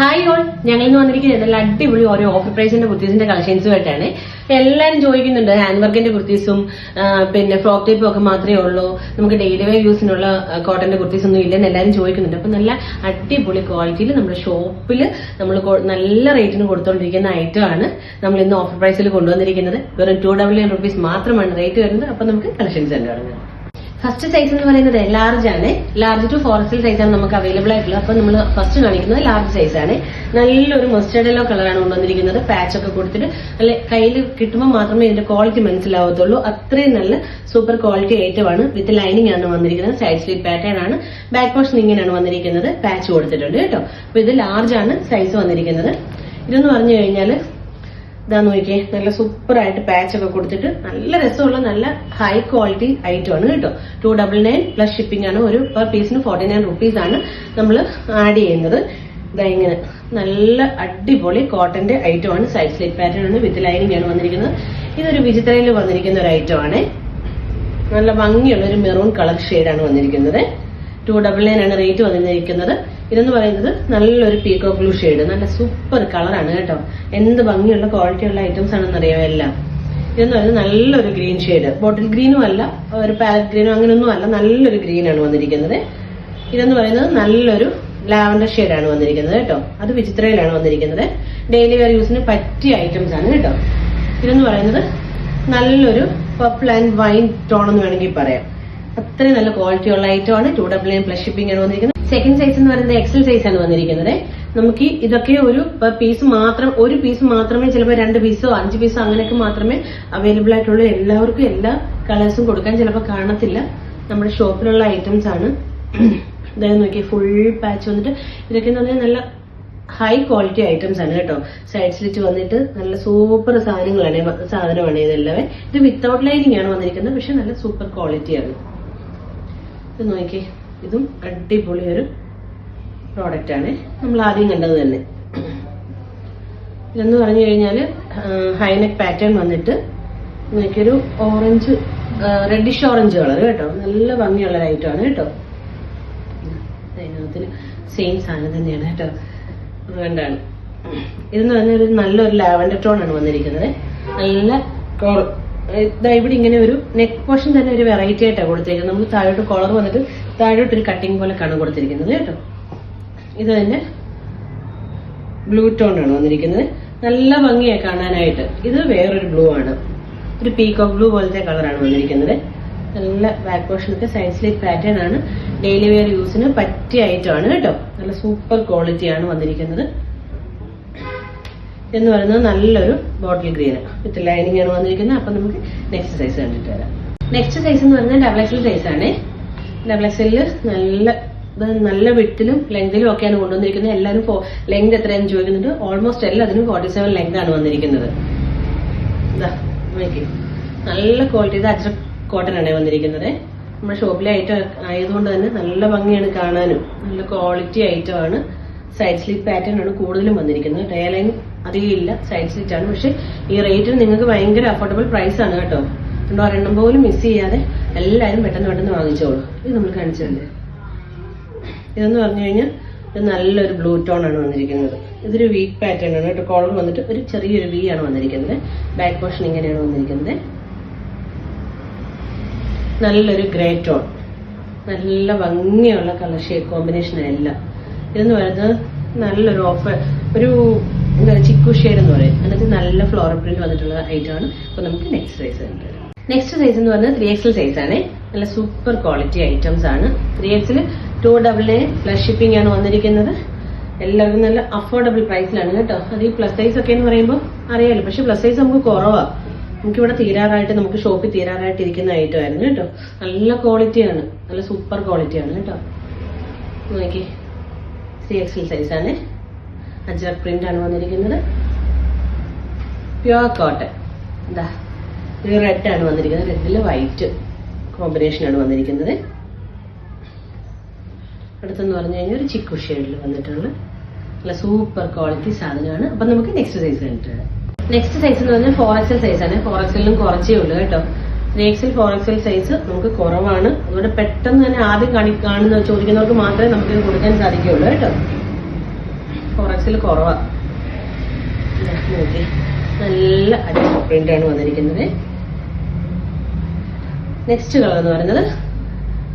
Hi all ഞങ്ങൾ ഇന്ന് വന്നിരിക്കുന്നത് നല്ല അടിപൊളി ഓരോ ഓഫർ പ്രൈസിന്റെ കുർത്തീസിന്റെ കളക്ഷൻസുമായിട്ടാണ് എല്ലാവരും ചോദിക്കുന്നുണ്ട് ഹാൻഡ് വർക്കിന്റെ കുർത്തീസും പിന്നെ ഫ്രോക്ക് ടൈപ്പും ഒക്കെ മാത്രമേ ഉള്ളൂ. നമുക്ക് ഡെയിലി വെയർ യൂസിനുള്ള കോട്ടന്റെ കുർത്തീസ് ഒന്നും ഇല്ലെന്ന് എല്ലാവരും ചോദിക്കുന്നുണ്ട്. അപ്പൊ നല്ല അടിപൊളി ക്വാളിറ്റിയിൽ നമ്മുടെ ഷോപ്പിൽ നമ്മൾ നല്ല റേറ്റിന് കൊടുത്തോണ്ടിരിക്കുന്ന ഐറ്റം ആണ് നമ്മൾ ഇന്ന് ഓഫർ പ്രൈസിൽ കൊണ്ടുവന്നിരിക്കുന്നത്. വെറും ടു ഡബിൾ നയൻ റുപ്പീസ് മാത്രമാണ് റേറ്റ് വരുന്നത്. അപ്പൊ നമുക്ക് കളക്ഷൻസ് തന്നെ തുടങ്ങാം ഫസ്റ്റ് സൈസ് എന്ന് പറയുന്നത് ലാർജ് ആണ്. ലാർജ് ടു ഫോറസ്റ്റൽ സൈസ് ആണ് നമുക്ക് അവൈലബിൾ ആയിട്ടുള്ളത്. അപ്പൊ നമ്മൾ ഫസ്റ്റ് കാണിക്കുന്നത് ലാർജ് സൈസ് ആണ്. നല്ലൊരു മസ്റ്റേർഡ് യെല്ലോ കളറാണ് കൊണ്ടുവന്നിരിക്കുന്നത്. പാച്ച് ഒക്കെ കൊടുത്തിട്ട് നല്ല കയ്യിൽ കിട്ടുമ്പോൾ മാത്രമേ ഇതിന്റെ ക്വാളിറ്റി മനസ്സിലാവത്തുള്ളൂ. അത്രയും നല്ല സൂപ്പർ ക്വാളിറ്റി ഐറ്റം ആണ്. വിത്ത് ലൈനിങ് ആണ് വന്നിരിക്കുന്നത്. സൈഡ് സ്ലീപ്പ് പാറ്റേൺ ആണ്. ബാക്ക് പോർഷൻ ഇങ്ങനെയാണ് വന്നിരിക്കുന്നത്. പാച്ച് കൊടുത്തിട്ടുണ്ട് കേട്ടോ. അപ്പൊ ഇത് ലാർജ് ആണ് സൈസ് വന്നിരിക്കുന്നത്. ഇതെന്ന് പറഞ്ഞു കഴിഞ്ഞാൽ ഇതാ നോക്കിയേ. നല്ല സൂപ്പർ ആയിട്ട് പാച്ച് ഒക്കെ കൊടുത്തിട്ട് നല്ല രസമുള്ള നല്ല ഹൈ ക്വാളിറ്റി ഐറ്റം ആണ് കേട്ടോ. Two double nine plus shipping ആണ്. ഒരു പെർ പീസിന് ഫോർട്ടി നയൻ റുപ്പീസ് ആണ് നമ്മൾ ആഡ് ചെയ്യുന്നത്. ഇതാ ഇങ്ങനെ. നല്ല അടിപൊളി കോട്ടന്റെ ഐറ്റം ആണ്. സൈഡ് സ്ലിപ്പ് പാറ്റേൺ ആണ്. വിത്ത് ലൈനിങ് ആണ് വന്നിരിക്കുന്നത്. ഇതൊരു വിചിത്രയിൽ വന്നിരിക്കുന്ന ഒരു ഐറ്റം ആണ്. നല്ല ഭംഗിയുള്ള ഒരു മെറൂൺ കളർ ഷെയ്ഡാണ് വന്നിരിക്കുന്നത്. ടു ഡബിൾ നയൻ ആണ് റേറ്റ് വന്നിരിക്കുന്നത്. ഇതെന്ന് പറയുന്നത് നല്ലൊരു പീക്കോ ബ്ലൂ ഷെയ്ഡ് നല്ല സൂപ്പർ കളറാണ് കേട്ടോ. എന്ത് ഭംഗിയുള്ള ക്വാളിറ്റി ഉള്ള ഐറ്റംസ് ആണെന്ന് അറിയാം എല്ലാം. ഇതെന്ന് പറയുന്നത് നല്ലൊരു ഗ്രീൻ ഷെയ്ഡ് ബോട്ടിൽ ഗ്രീനും അല്ല ഒരു പാലറ്റ് ഗ്രീനും അങ്ങനെയൊന്നും അല്ല നല്ലൊരു ഗ്രീൻ ആണ് വന്നിരിക്കുന്നത്. ഇതെന്ന് പറയുന്നത് നല്ലൊരു ലാവൻഡർ ആണ് വന്നിരിക്കുന്നത് കേട്ടോ. അത് വിചിത്രയിലാണ് വന്നിരിക്കുന്നത്. ഡെയിലി വെയർ യൂസിന് പറ്റിയ ഐറ്റംസ് ആണ് കേട്ടോ. ഇതെന്ന് പറയുന്നത് നല്ലൊരു പർപ്പിൾ ആൻഡ് വൈൻ ടോൺ എന്ന് വേണമെങ്കിൽ പറയാം. അത്രയും നല്ല ക്വാളിറ്റി ഉള്ള ഐറ്റം ആണ് two double nine plus shipping ആണ് വന്നിരിക്കുന്നത്. സെക്കൻഡ് സൈസ് എന്ന് പറയുന്നത് എക്സൽ സൈസ് ആണ് വന്നിരിക്കുന്നത്. നമുക്ക് ഇതൊക്കെ ഒരു പീസ് മാത്രം ഒരു പീസ് മാത്രമേ ചിലപ്പോൾ രണ്ട് പീസോ അഞ്ച് പീസോ അങ്ങനെയൊക്കെ മാത്രമേ അവൈലബിൾ ആയിട്ടുള്ളൂ. എല്ലാവർക്കും എല്ലാ കളേഴ്സും കൊടുക്കാൻ ചിലപ്പോൾ കാണത്തില്ല. നമ്മുടെ ഷോപ്പിലുള്ള ഐറ്റംസ് ആണ്. ഇതായത് നോക്കി ഫുൾ പാച്ച് വന്നിട്ട് ഇതൊക്കെ എന്ന് പറഞ്ഞാൽ നല്ല ഹൈ ക്വാളിറ്റി ഐറ്റംസ് ആണ് കേട്ടോ. സൈഡ് സ്ലിറ്റ് വന്നിട്ട് നല്ല സൂപ്പർ സാധനങ്ങളാണ് സാധനമാണ് ഇതെല്ലാം ഇത് വിത്തൗട്ട് ലൈനിങ് ആണ് വന്നിരിക്കുന്നത് പക്ഷെ നല്ല സൂപ്പർ ക്വാളിറ്റിയാണ് ഇത് നോക്കിയേ. ഇതും അടിപൊളി ഒരു പ്രോഡക്റ്റ് ആണ്. നമ്മൾ ആദ്യം കണ്ടത് തന്നെ. ഇതെന്ന് പറഞ്ഞു കഴിഞ്ഞാൽ ഹൈനെക്ക് പാറ്റേൺ വന്നിട്ട് നോക്കിയൊരു ഓറഞ്ച് റെഡിഷ് ഓറഞ്ച് കളർ കേട്ടോ. നല്ല ഭംഗിയുള്ള ആണ് കേട്ടോ. അതിനകത്തിന് സെയിം സാധനം തന്നെയാണ് കേട്ടോ. അതുകൊണ്ടാണ് ഇതെന്ന് പറഞ്ഞാൽ ഒരു നല്ലൊരു ലാവൻഡർ ടോൺ ആണ് വന്നിരിക്കുന്നത്. നല്ല ഇവിടെ ഇങ്ങനെ ഒരു നെക്ക് പോർഷൻ തന്നെ ഒരു വെറൈറ്റി ആയിട്ടാണ് കൊടുത്തിരിക്കുന്നത് നമ്മൾ താഴോട്ട് കോളർ വന്നിട്ട് താഴോട്ട് ഒരു കട്ടിങ് പോലെ കാണാൻ കൊടുത്തിരിക്കുന്നത് കേട്ടോ. ഇത് തന്നെ ബ്ലൂ ടോൺ ആണ് വന്നിരിക്കുന്നത്. നല്ല ഭംഗിയാണ് കാണാനായിട്ട്. ഇത് വേറൊരു ബ്ലൂ ആണ്. ഒരു പീകോക്ക് ബ്ലൂ പോലത്തെ കളറാണ് വന്നിരിക്കുന്നത്. നല്ല ബാക്ക് പോർഷനൊക്കെ സ്ലീറ്റ് പാറ്റേൺ ആണ്. ഡെയിലി വെയർ യൂസിന് പറ്റിയ ഐറ്റം ആണ് കേട്ടോ. നല്ല സൂപ്പർ ക്വാളിറ്റി ആണ് വന്നിരിക്കുന്നത്. എന്ന് പറയുന്നത് നല്ലൊരു ബോട്ടിൽ ഗ്രീൻ വിത്ത് ലൈനിങ് ആണ് വന്നിരിക്കുന്നത്. അപ്പൊ നമുക്ക് നെക്സ്റ്റ് സൈസ് കണ്ടിട്ട് വരാം. നെക്സ്റ്റ് സൈസ് എന്ന് പറഞ്ഞാൽ ഡബിൾ എക്സൽ സൈസ് ആണ്. ഡബിൾ എക്സലിൽ നല്ല നല്ല വിട്ടിലും ലെങ്തിലും ഒക്കെയാണ് കൊണ്ടുവന്നിരിക്കുന്നത്. എല്ലാവരും ലെങ്ത് എത്രയാണെന്ന് ചോദിക്കുന്നുണ്ട്. ഓൾമോസ്റ്റ് എല്ലാത്തിനും ഫോർട്ടി സെവൻ ലെങ്ത് ആണ് വന്നിരിക്കുന്നത്. നല്ല ക്വാളിറ്റി ഇത് അജ്ര കോട്ടൺ ആണ് വന്നിരിക്കുന്നത്. നമ്മുടെ ഷോപ്പിലെ ഐറ്റം ആയതുകൊണ്ട് തന്നെ നല്ല ഭംഗിയാണ് കാണാനും. നല്ല ക്വാളിറ്റി ഐറ്റം ആണ്. സൈഡ് സ്ലീപ്പ് പാറ്റേൺ ആണ് കൂടുതലും വന്നിരിക്കുന്നത്. ടയലൈൻ അധികം ഇല്ല സൈഡ് സീറ്റ് ആണ് പക്ഷെ ഈ റേറ്റിന് നിങ്ങൾക്ക് ഭയങ്കര അഫോർഡബിൾ പ്രൈസ് ആണ് കേട്ടോ. അതുകൊണ്ട് ഒരെണ്ണം പോലും മിസ് ചെയ്യാതെ എല്ലാവരും പെട്ടെന്ന് പെട്ടെന്ന് വാങ്ങിച്ചോളൂ. ഇത് നമ്മൾ കാണിച്ചതല്ലേ? ഇതെന്ന് പറഞ്ഞു കഴിഞ്ഞാൽ ഇത് നല്ലൊരു ബ്ലൂ ടോൺ ആണ് വന്നിരിക്കുന്നത്. ഇതൊരു വീക്ക് പാറ്റേൺ ആണ് കേട്ടോ. കോളർ വന്നിട്ട് ഒരു ചെറിയൊരു വി ആണ് വന്നിരിക്കുന്നത്. ബാക്ക് പോർഷൻ ഇങ്ങനെയാണ് വന്നിരിക്കുന്നത്. നല്ലൊരു ഗ്രേ ടോൺ നല്ല ഭംഗിയുള്ള കളർ ഷേപ്പ് കോമ്പിനേഷൻ എല്ലാം. ഇതെന്ന് പറയുന്നത് നല്ലൊരു ഓഫർ ഒരു എന്താ ചിക്കു ഷെയ്ഡ് എന്ന് പറയും. അങ്ങനത്തെ നല്ല ഫ്ലോറൽ പ്രിന്റ് വന്നിട്ടുള്ള ഐറ്റം ആണ്. അപ്പൊ നമുക്ക് നെക്സ്റ്റ് സൈസ് ഉണ്ട് നെക്സ്റ്റ് സൈസ് എന്ന് പറഞ്ഞാൽ ത്രീ എക്സൽ സൈസ് ആണ്. നല്ല സൂപ്പർ ക്വാളിറ്റി ഐറ്റംസ് ആണ്. ത്രീ എക്സിൽ two double nine plus shipping ആണ് വന്നിരിക്കുന്നത്. എല്ലാവർക്കും നല്ല അഫോർഡബിൾ പ്രൈസിലാണ് കേട്ടോ. അത് ഈ പ്ലസ് സൈസ് ഒക്കെ എന്ന് പറയുമ്പോൾ അറിയാലോ. പക്ഷെ പ്ലസ് സൈസ് നമുക്ക് കുറവാ. നമുക്കിവിടെ തീരാറായിട്ട് നമുക്ക് ഷോപ്പിൽ തീരാറായിട്ട് ഇരിക്കുന്ന ഐറ്റം ആയിരുന്നു കേട്ടോ. നല്ല ക്വാളിറ്റി ആണ്. നല്ല സൂപ്പർ ക്വാളിറ്റി ആണ് കേട്ടോ. നോക്കി three XL size Ajrak print ആണ് വന്നിരിക്കുന്നത്. പ്യുവർ കോട്ടൺ എന്താ ഇത് റെഡ് ആണ് വന്നിരിക്കുന്നത്. റെഡിൽ വൈറ്റ് കോമ്പിനേഷൻ ആണ് വന്നിരിക്കുന്നത്. അടുത്തെന്ന് പറഞ്ഞു കഴിഞ്ഞാൽ ഒരു ചിക്കു ഷെയ്ഡിൽ വന്നിട്ടുള്ള നല്ല സൂപ്പർ ക്വാളിറ്റി സാധനമാണ്. അപ്പൊ നമുക്ക് നെക്സ്റ്റ് സൈസ് കണ്ടിട്ട് നെക്സ്റ്റ് സൈസ് എന്ന് പറഞ്ഞാൽ ഫോർ എക്സൽ സൈസ് ആണ്. ഫോർ എക്സലിലും കുറച്ചേ ഉള്ളൂ കേട്ടോ. Three XL four XL size നമുക്ക് കുറവാണ്. അതുകൊണ്ട് പെട്ടെന്ന് തന്നെ ആദ്യം കാണി കാണുന്ന ചോദിക്കുന്നവർക്ക് മാത്രമേ നമുക്ക് കൊടുക്കാൻ സാധിക്കുകയുള്ളൂ കേട്ടോ. ഫോറക്സിൽ കുറവാ. നോക്കി. നല്ല അടിപൊളി ആണ് വന്നിരിക്കുന്നത്. നെക്സ്റ്റ് കളർ എന്ന് പറയുന്നത്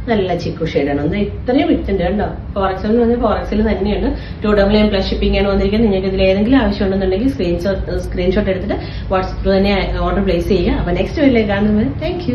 നല്ല ചിക്കു ഷെയ്ഡാണ് ഒന്ന് ഇത്രയും വിറ്റുണ്ട് കണ്ടോ? ഫോറക്സിൽ എന്ന് പറഞ്ഞാൽ ഫോറക്സിൽ തന്നെയാണ്. Two double M plus shipping ആണ് വന്നിരിക്കുന്നത്. നിങ്ങൾക്ക് ഇതിൽ ഏതെങ്കിലും ആവശ്യമുണ്ടെന്നുണ്ടെങ്കിൽ സ്ക്രീൻഷോട്ട് സ്ക്രീൻഷോട്ട് എടുത്തിട്ട് വാട്സപ്പ് തന്നെ ഓർഡർ പ്ലേസ് ചെയ്യുക. അപ്പൊ നെക്സ്റ്റ് വീട്ടിലേക്ക് കാണുന്നത്. താങ്ക്